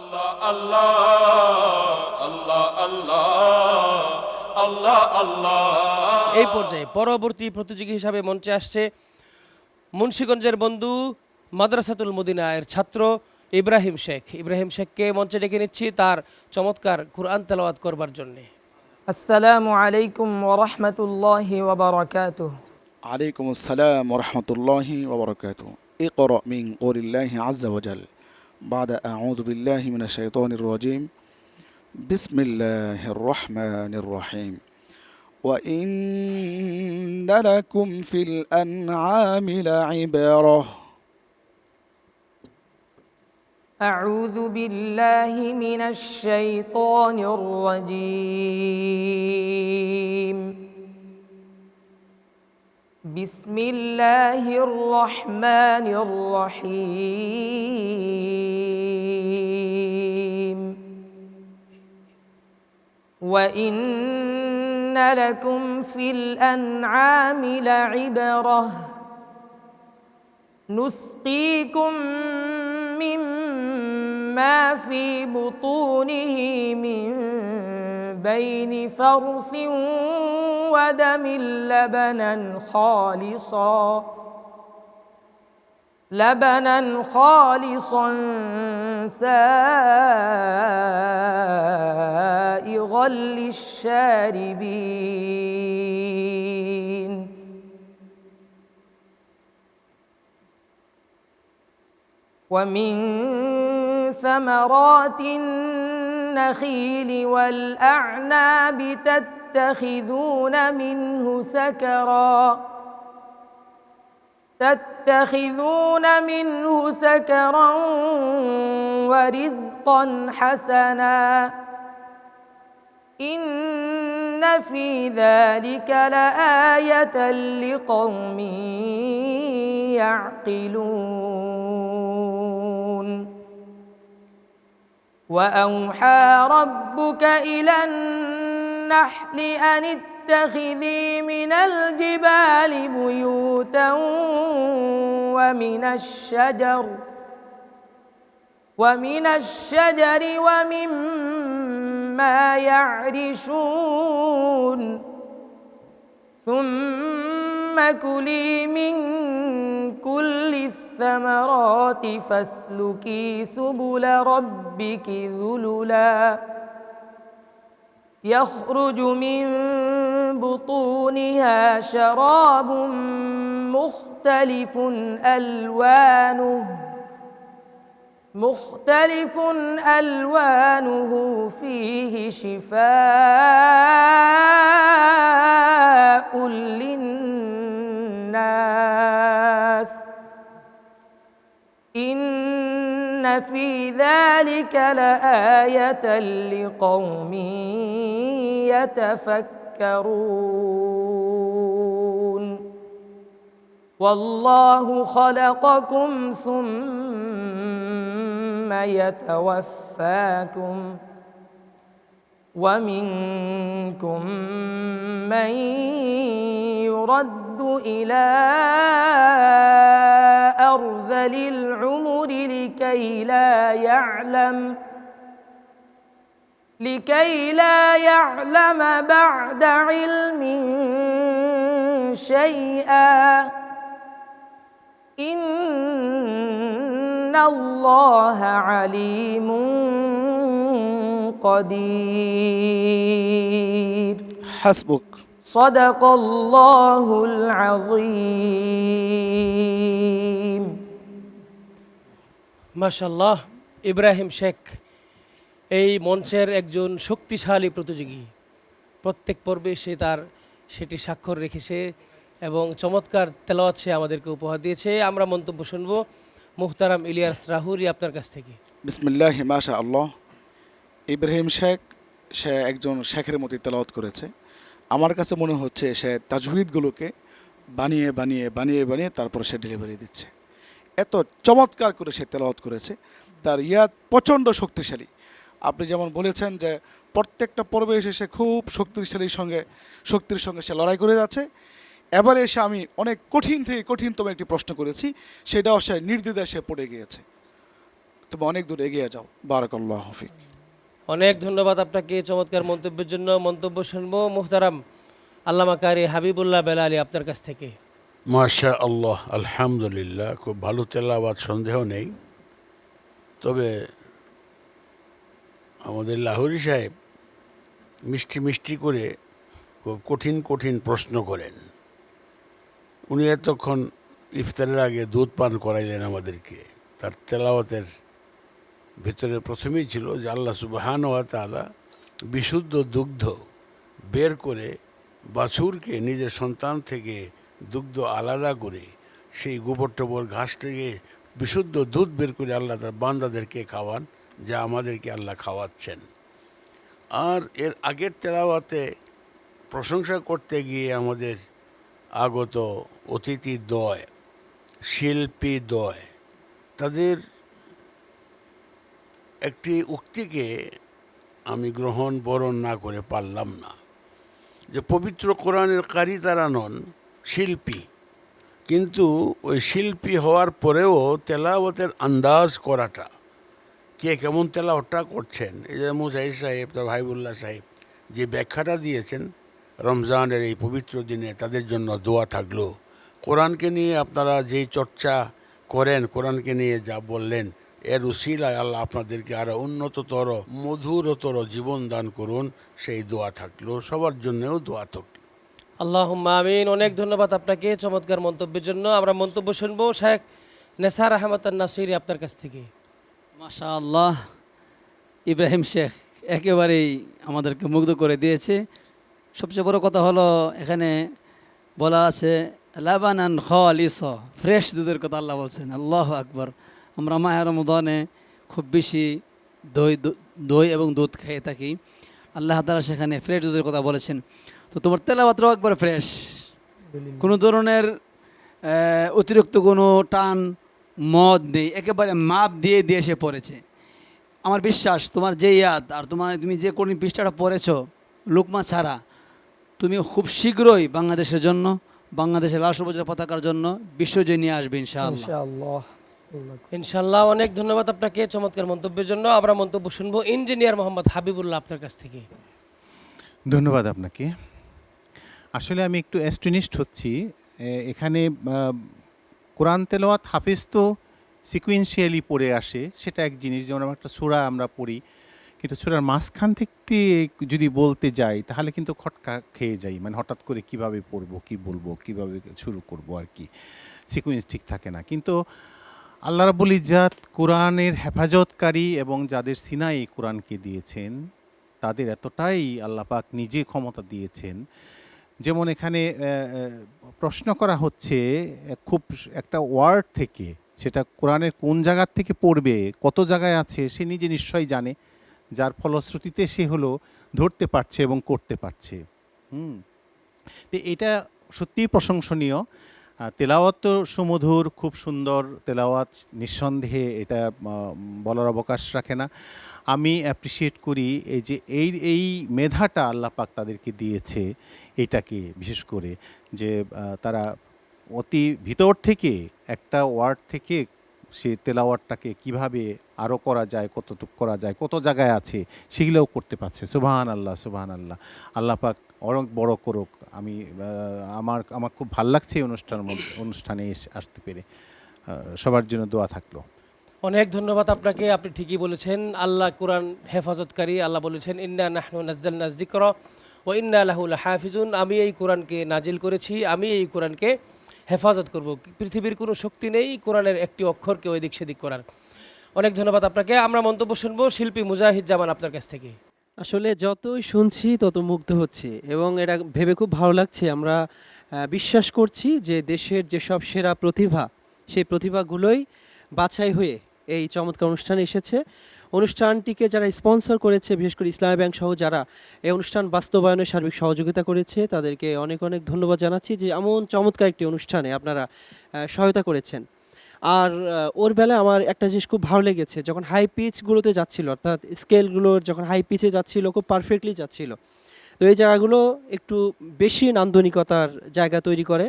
আল্লাহ আল্লাহ আল্লাহ আল্লাহ আল্লাহ এই পর্যায়ে পরবর্তী প্রতিযোগী হিসাবে মঞ্চে আসছে মুন্সীগঞ্জের বন্ধু মাদ্রাসাতুল মদিনা এর ছাত্র ইব্রাহিম শেখ। ইব্রাহিম শেখকে মঞ্চে ডেকে নিচ্ছি তার চমৎকার কুরআন তেলাওয়াত করবার জন্য। আসসালামু আলাইকুম ওয়া রাহমাতুল্লাহি ওয়া বারাকাতুহু। আলাইকুম আসসালাম ওয়া রাহমাতুল্লাহি ওয়া বারাকাতুহু। ইকরা মিন কুরআনিল্লাহি আযজা ওয়া জাল। بعد أعوذ بالله من الشيطان الرجيم. بسم الله الرحمن الرحيم. وإن لكم في الأنعام لعبرة. أعوذ بالله من الشيطان الرجيم. بسم الله الرحمن الرحيم. وإن لكم في الأنعام لعبرة. نسقيكم مما في بطونه من بين فرث ودم لبنا خالصا لبنا خالصا سائغا للشاربين. ومن ثمرات النخيل والأعناب تتخذون منه سكرا. تتخذون منه سكرا ورزقا حسنا. إن في ذلك لآية لقوم يعقلون. وأوحى ربك إلى النحل أن اتخذي من الجبال بيوتا ومن الشجر ومن الشجر ومما يعرشون ثم كلي من كل الثمرات فاسلكي سبل ربك ذللا. يخرج من بطونها شراب مختلف ألوانه مختلف ألوانه فيه شفاء. ان في ذلك لايه لقوم يتفكرون والله خلقكم ثم يتوفاكم ومنكم من يرد إلى أرذل العمر لكي لا يعلم لكي لا يعلم بعد علم شيئا. إن الله عليم قدير حسبك صدق الله العظيم মাশাল্লাহ ইব্রাহিম শেখ এই মঞ্চের একজন শক্তিশালী প্রতিযোগী প্রত্যেক পর্বে সে তার সেটি স্বাক্ষর রেখেছে এবং চমৎকার তেলাওয়াত সে আমাদেরকে উপহার দিয়েছে আমরা মন্তব্য শুনবো মুহতারাম ইলিয়াস রাহুরি আপনার কাছ থেকে বিসমিল্লাহ মাশা আল্লাহ ইব্রাহিম শেখ, সে একজন শেখের মতো তেলাওয়াত করেছে। আমার কাছে মনে হচ্ছে সে তাজভিদগুলোকে বানিয়ে বানিয়ে বানিয়ে বানিয়ে তারপর সে ডেলিভারি দিচ্ছে। এত চমৎকার করে সে তেলাওয়াত করেছে। তার ইয়াদ প্রচণ্ড শক্তিশালী। আপনি যেমন বলেছেন যে প্রত্যেকটা পর্বে এসে সে খুব শক্তিশালীর সঙ্গে, শক্তির সঙ্গে সে লড়াই করে যাচ্ছে। এবারে এসে আমি অনেক কঠিন থেকে কঠিনতম একটি প্রশ্ন করেছি, সেটাও সে নির্দ্বিধায় সে পড়ে গিয়েছে। তুমি অনেক দূর এগিয়ে যাও। বারাকাল্লাহ হফিক অনেক ধন্যবাদ আপনাকে চমৎকার মন্তব্যের জন্য। মন্তব্য শুনব মুহতারাম আল্লামা কারি হাবিবুল্লাহ বেলালি আপনার কাছ থেকে। মাশা আল্লাহ আলহামদুলিল্লাহ, খুব ভালো তেলাওয়াত, সন্দেহ নেই। তবে আমাদের লাহোরি সাহেব মিষ্টি মিষ্টি করে খুব কঠিন কঠিন প্রশ্ন করেন। উনি এতক্ষণ ইফতারের আগে দুধ পান করাইলেন আমাদেরকে, তার তেলাওয়াতের ভিতরে প্রথমেই ছিল যে আল্লাহ সুবাহান ওয়া তাআলা বিশুদ্ধ দুগ্ধ বের করে বাছুরকে নিজের সন্তান থেকে দুগ্ধ আলাদা করে সেই গোবর টোবর, ঘাস থেকে বিশুদ্ধ দুধ বের করে আল্লাহ তার বান্দাদেরকে খাওয়ান, যা আমাদেরকে আল্লাহ খাওয়াচ্ছেন। আর এর আগের তেলাওয়াতে প্রশংসা করতে গিয়ে আমাদের আগত অতিথি দয়, শিল্পী দয়, তাদের একটি উক্তিকে আমি গ্রহণ বরণ না করে পারলাম না। যে পবিত্র কোরআনের কারি তারা নন, শিল্পী। কিন্তু ওই শিল্পী হওয়ার পরেও তেলাওয়াতের আন্দাজ করাটা, কে কেমন তেলাওয়াতটা করছেন? এই যে মুজাহিদ সাহেব, তার ভাইবুল্লাহ সাহেব যে ব্যাখ্যাটা দিয়েছেন, রমজানের এই পবিত্র দিনে তাদের জন্য দোয়া থাকল। কোরআনকে নিয়ে আপনারা যেই চর্চা করেন, কোরআনকে নিয়ে যা বললেন এর উসিলায় আল্লাহ আপনাদেরকে আরও উন্নততর মধুরতর জীবন দান করুন। সেই দোয়া থাকল সবার জন্যও দোয়া থাকল। আল্লাহ আমিন। অনেক ধন্যবাদ আপনাকে চমৎকার মন্তব্যের জন্য। আমরা মন্তব্য শুনব শেখ নেসার আহমদ নাসিরি আপনার কাছ থেকে। মাশা আল্লাহ ইব্রাহিম শেখ একেবারেই আমাদেরকে মুগ্ধ করে দিয়েছে। সবচেয়ে বড় কথা হলো এখানে বলা আছে লাবানান খালিস ফ্রেশ দুধের কথা আল্লাহ বলছেন। আল্লাহ আকবর। আমরা মাহের রমদানে খুব বেশি দই দই এবং দুধ খেয়ে থাকি। আল্লাহ তালা সেখানে ফ্রেশ দুধের কথা বলেছেন। তো তোমার তেলাবাত্রাও একবার ফ্রেশ কোনো ধরনের অতিরিক্ত কোনো টান মদ নেই একেবারে মাপ দিয়ে দিয়ে সে পড়েছে। আমার বিশ্বাস তোমার যে ইয়াদ আর তোমার তুমি যে কোন পৃষ্ঠাটা পড়েছো লুকমা ছাড়া তুমি খুব শীঘ্রই বাংলাদেশের জন্য বাংলাদেশের সবুজের পতাকার জন্য বিশ্বজয় নিয়ে আসবে ইনশাআল্লাহ। ইনশাল্লাহ অনেক ধন্যবাদ আপনাকে চমৎকার মন্তব্যের জন্য। আমরা মন্তব্য শুনব ইঞ্জিনিয়ার মোহাম্মদ হাবিবুল্লাহ আপনার কাছ থেকে। ধন্যবাদ আপনাকে। আসলে আমি একটু অ্যাস্টনিস্ট হচ্ছি। এখানে কোরআন তেলাওয়াত হাফিজ তো সিকুয়েন্সিয়ালি পড়ে আসে। সেটা এক জিনিস যেমন আমরা একটা সুরা আমরা পড়ি। কিন্তু সুরার মাঝখান থেকে যদি বলতে যাই তাহলে কিন্তু খটকা খেয়ে যাই। মানে হঠাৎ করে কীভাবে পড়ব কি বলব কীভাবে শুরু করব আর কি। সিকুয়েন্স ঠিক থাকে না। কিন্তু আল্লাহ রাবুল ইজাত কোরআনের হেফাজতকারী এবং যাদের সিনাই কোরআনকে দিয়েছেন, তাদের এতটাই আল্লাহ পাক নিজে ক্ষমতা দিয়েছেন। যেমন এখানে প্রশ্ন করা হচ্ছে খুব একটা ওয়ার্ড থেকে, সেটা কোরআনের কোন জায়গার থেকে পড়বে, কত জায়গায় আছে, সে নিজে নিশ্চয়ই জানে। যার ফলশ্রুতিতে সে হলো ধরতে পারছে এবং করতে পারছে। হুম। তো এটা সত্যিই প্রশংসনীয়। তেলাওয়াত তো সুমধুর, খুব সুন্দর তেলাওয়াত, নিঃসন্দেহে এটা বলার অবকাশ রাখে না। আমি অ্যাপ্রিসিয়েট করি এই যে এই এই মেধাটা আল্লাহ পাক তাদেরকে দিয়েছে এটাকে, বিশেষ করে যে তারা অতি ভিতর থেকে একটা ওয়ার্ড থেকে সে তেলাওয়ারটাকে কীভাবে আরও করা যায়, কতটুকু করা যায়, কত জায়গায় আছে, সেগুলোও করতে পারছে। সুবাহান আল্লাহ সুবাহান আল্লাহ আল্লাহ পাক অনেক বড় করুক। আমি আমার আমার খুব ভালো লাগছে এই অনুষ্ঠানের মধ্যে, অনুষ্ঠানে আসতে পেরে। সবার জন্য দোয়া থাকল। অনেক ধন্যবাদ আপনাকে। আপনি ঠিকই বলেছেন, আল্লাহ কোরআন হেফাজতকারী। আল্লাহ বলেছেন, ইন্না নাহনু নাজ্জালনা যিকরা ও ইন্না লাহুল হাফিজুন আমি এই কোরআনকে নাজিল করেছি। আমি এই কোরআনকে হেফাজত করব। পৃথিবীর কোনো শক্তি নেই কোরআনের একটি অক্ষরকে ওই দিক সেদিক করার। অনেক ধন্যবাদ আপনাকে। আমরা মন্তব্য শুনব শিল্পী মুজাহিদ জামান আপনার কাছ থেকে। আসলে যতই শুনছি, তত মুগ্ধ হচ্ছে এবং এটা ভেবে খুব ভালো লাগছে। আমরা বিশ্বাস করছি যে দেশের যেসব সেরা প্রতিভা, সেই প্রতিভাগুলোই বাছাই হয়ে এই চমৎকার অনুষ্ঠানে এসেছে। অনুষ্ঠানটিকে যারা স্পন্সর করেছে, বিশেষ করে ইসলামী ব্যাংক সহ যারা এই অনুষ্ঠান বাস্তবায়নে সার্বিক সহযোগিতা করেছে, তাদেরকে অনেক অনেক ধন্যবাদ জানাচ্ছি যে এমন চমৎকার একটি অনুষ্ঠানে আপনারা সহায়তা করেছেন। আর ওর বেলায় আমার একটা জিনিস খুব ভালো লেগেছে, যখন হাই পিচগুলোতে যাচ্ছিল, অর্থাৎ স্কেলগুলো যখন হাই পিচে যাচ্ছিল, খুব পারফেক্টলি যাচ্ছিল। তো এই জায়গাগুলো একটু বেশি নান্দনিকতার জায়গা তৈরি করে।